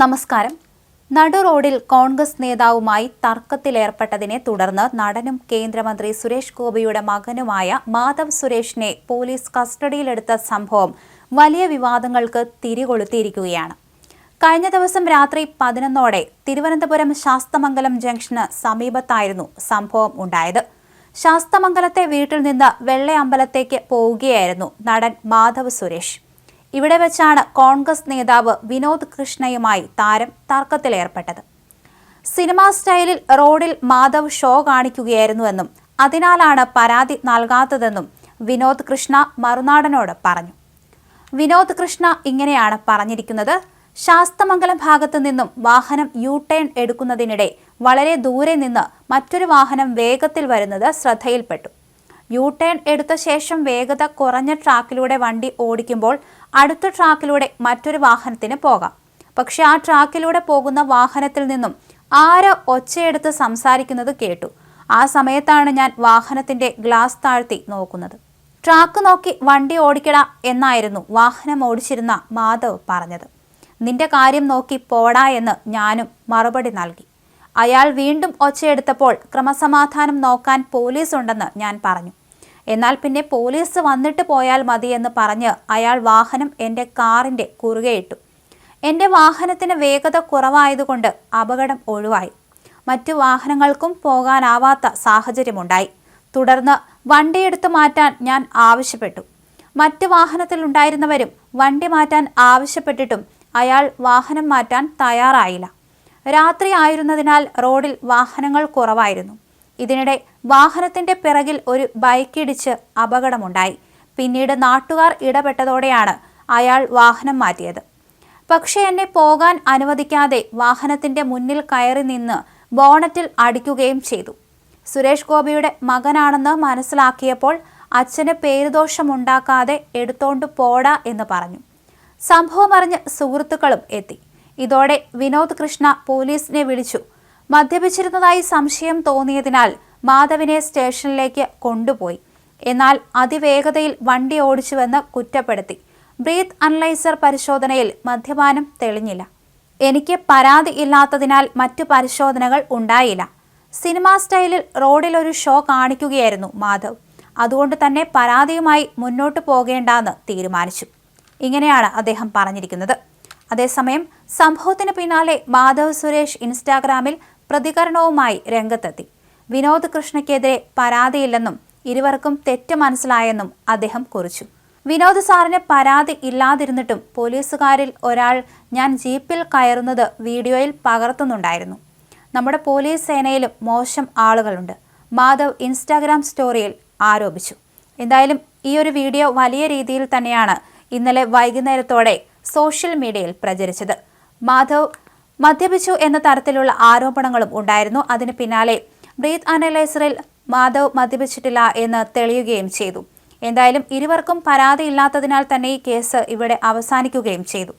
നമസ്കാരം. നടു റോഡിൽ കോൺഗ്രസ് നേതാവുമായി തർക്കത്തിലേർപ്പെട്ടതിനെ തുടർന്ന് നടനും കേന്ദ്രമന്ത്രി സുരേഷ് ഗോപിയുടെ മകനുമായ മാധവ് സുരേഷിനെ പോലീസ് കസ്റ്റഡിയിലെടുത്ത സംഭവം വലിയ വിവാദങ്ങൾക്ക് തിരികൊളുത്തിയിരിക്കുകയാണ്. കഴിഞ്ഞ ദിവസം രാത്രി പതിനൊന്നോടെ തിരുവനന്തപുരം ശാസ്തമംഗലം ജംഗ്ഷന് സമീപത്തായിരുന്നു സംഭവം ഉണ്ടായത്. ശാസ്തമംഗലത്തെ വീട്ടിൽ നിന്ന് വെള്ളയമ്പലത്തേക്ക് പോവുകയായിരുന്നു നടൻ മാധവ് സുരേഷ്. ഇവിടെ വെച്ചാണ് കോൺഗ്രസ് നേതാവ് വിനോദ് കൃഷ്ണയുമായി താരം തർക്കത്തിലേർപ്പെട്ടത്. സിനിമാ സ്റ്റൈലിൽ റോഡിൽ മാധവ് ഷോ കാണിക്കുകയായിരുന്നുവെന്നും അതിനാലാണ് പരാതി നൽകാത്തതെന്നും വിനോദ് കൃഷ്ണ മറുനാടനോട് പറഞ്ഞു. വിനോദ് കൃഷ്ണ ഇങ്ങനെയാണ് പറഞ്ഞിരിക്കുന്നത് ശാസ്തമംഗലം ഭാഗത്തു നിന്നും വാഹനം യു ടേൺ എടുക്കുന്നതിനിടെ വളരെ ദൂരെ നിന്ന് മറ്റൊരു വാഹനം വേഗത്തിൽ വരുന്നത് ശ്രദ്ധയിൽപ്പെട്ടു. യു ടേൺ എടുത്ത ശേഷം വേഗത കുറഞ്ഞ ട്രാക്കിലൂടെ വണ്ടി ഓടിക്കുമ്പോൾ അടുത്ത ട്രാക്കിലൂടെ മറ്റൊരു വാഹനത്തിന് പോകാം. പക്ഷെ ആ ട്രാക്കിലൂടെ പോകുന്ന വാഹനത്തിൽ നിന്നും ആരോ ഒച്ചയെടുത്ത് സംസാരിക്കുന്നത് കേട്ടു. ആ സമയത്താണ് ഞാൻ വാഹനത്തിന്റെ ഗ്ലാസ് താഴ്ത്തി നോക്കുന്നത്. ട്രാക്ക് നോക്കി വണ്ടി ഓടിക്കട എന്നായിരുന്നു വാഹനം ഓടിച്ചിരുന്ന മാധവ് പറഞ്ഞത്. നിന്റെ കാര്യം നോക്കി പോടാ എന്ന് ഞാനും മറുപടി നൽകി. അയാൾ വീണ്ടും ഒച്ചയെടുത്തപ്പോൾ ക്രമസമാധാനം നോക്കാൻ പോലീസ് ഉണ്ടെന്ന് ഞാൻ പറഞ്ഞു. എന്നാൽ പിന്നെ പോലീസ് വന്നിട്ട് പോയാൽ മതിയെന്ന് പറഞ്ഞ് അയാൾ വാഹനം എന്റെ കാറിന്റെ കുറുകെയിട്ടു എന്റെ വാഹനത്തിന് വേഗത കുറവായതുകൊണ്ട് അപകടം ഒഴിവായി. മറ്റു വാഹനങ്ങൾക്കും പോകാനാവാത്ത സാഹചര്യമുണ്ടായി. തുടർന്ന് വണ്ടിയെടുത്ത് മാറ്റാൻ ഞാൻ ആവശ്യപ്പെട്ടു. മറ്റ് വാഹനത്തിലുണ്ടായിരുന്നവരും വണ്ടി മാറ്റാൻ ആവശ്യപ്പെട്ടിട്ടും അയാൾ വാഹനം മാറ്റാൻ തയ്യാറായില്ല. രാത്രി ആയിരുന്നതിനാൽ റോഡിൽ വാഹനങ്ങൾ കുറവായിരുന്നു. ഇതിനിടെ വാഹനത്തിന്റെ പിറകിൽ ഒരു ബൈക്കിടിച്ച് അപകടമുണ്ടായി. പിന്നീട് നാട്ടുകാർ ഇടപെട്ടതോടെയാണ് അയാൾ വാഹനം മാറ്റിയത്. പക്ഷേ എന്നെ പോകാൻ അനുവദിക്കാതെ വാഹനത്തിന്റെ മുന്നിൽ കയറി നിന്ന് ബോണറ്റിൽ അടിക്കുകയും ചെയ്തു. സുരേഷ് ഗോപിയുടെ മകനാണെന്ന് മനസ്സിലാക്കിയപ്പോൾ അച്ഛന് പേരുദോഷമുണ്ടാക്കാതെ എടുത്തോണ്ട് പോടാ എന്ന് പറഞ്ഞു. സംഭവം അറിഞ്ഞ് സുഹൃത്തുക്കളും എത്തി. ഇതോടെ വിനോദ് കൃഷ്ണ പോലീസിനെ വിളിച്ചു. മദ്യപിച്ചിരുന്നതായി സംശയം തോന്നിയതിനാൽ മാധവിനെ സ്റ്റേഷനിലേക്ക് കൊണ്ടുപോയി. എന്നാൽ അതിവേഗതയിൽ വണ്ടി ഓടിച്ചുവെന്ന് കുറ്റപ്പെടുത്തി. ബ്രീത്ത് അനലൈസർ പരിശോധനയിൽ മദ്യപാനം തെളിഞ്ഞില്ല. എനിക്ക് പരാതി ഇല്ലാത്തതിനാൽ മറ്റു പരിശോധനകൾ ഉണ്ടായില്ല. സിനിമാ സ്റ്റൈലിൽ റോഡിൽ ഒരു ഷോ കാണിക്കുകയായിരുന്നു മാധവ്. അതുകൊണ്ട് തന്നെ പരാതിയുമായി മുന്നോട്ട് പോകേണ്ടെന്ന് തീരുമാനിച്ചു. ഇങ്ങനെയാണ് അദ്ദേഹം പറഞ്ഞിരിക്കുന്നത്. അതേസമയം സംഭവത്തിന് പിന്നാലെ മാധവ് സുരേഷ് ഇൻസ്റ്റാഗ്രാമിൽ പ്രതികരണവുമായി രംഗത്തെത്തി. വിനോദ് കൃഷ്ണയ്ക്കെതിരെ പരാതിയില്ലെന്നും ഇരുവർക്കും തെറ്റ് മനസ്സിലായെന്നും അദ്ദേഹം കുറിച്ചു. വിനോദ് സാറിന് പരാതി ഇല്ലാതിരുന്നിട്ടും പോലീസുകാരിൽ ഒരാൾ ഞാൻ ജീപ്പിൽ കയറുന്നത് വീഡിയോയിൽ പകർത്തുന്നുണ്ടായിരുന്നു. നമ്മുടെ പോലീസ് സേനയിലും മോശം ആളുകളുണ്ട്. മാധവ് ഇൻസ്റ്റാഗ്രാം സ്റ്റോറിയിൽ ആരോപിച്ചു. എന്തായാലും ഈ ഒരു വീഡിയോ വലിയ രീതിയിൽ തന്നെയാണ് ഇന്നലെ വൈകുന്നേരത്തോടെ സോഷ്യൽ മീഡിയയിൽ പ്രചരിച്ചത്. മാധവ് മദ്യപിച്ചു എന്ന തരത്തിലുള്ള ആരോപണങ്ങളും ഉണ്ടായിരുന്നു. അതിന് പിന്നാലെ ബ്രീത്ത് അനലൈസറിൽ മാധവ് മദ്യപിച്ചിട്ടില്ല എന്ന് തെളിയുകയും ചെയ്തു. എന്തായാലും ഇരുവർക്കും പരാതിയില്ലാത്തതിനാൽ തന്നെ ഈ കേസ് ഇവിടെ അവസാനിക്കുകയും ചെയ്തു.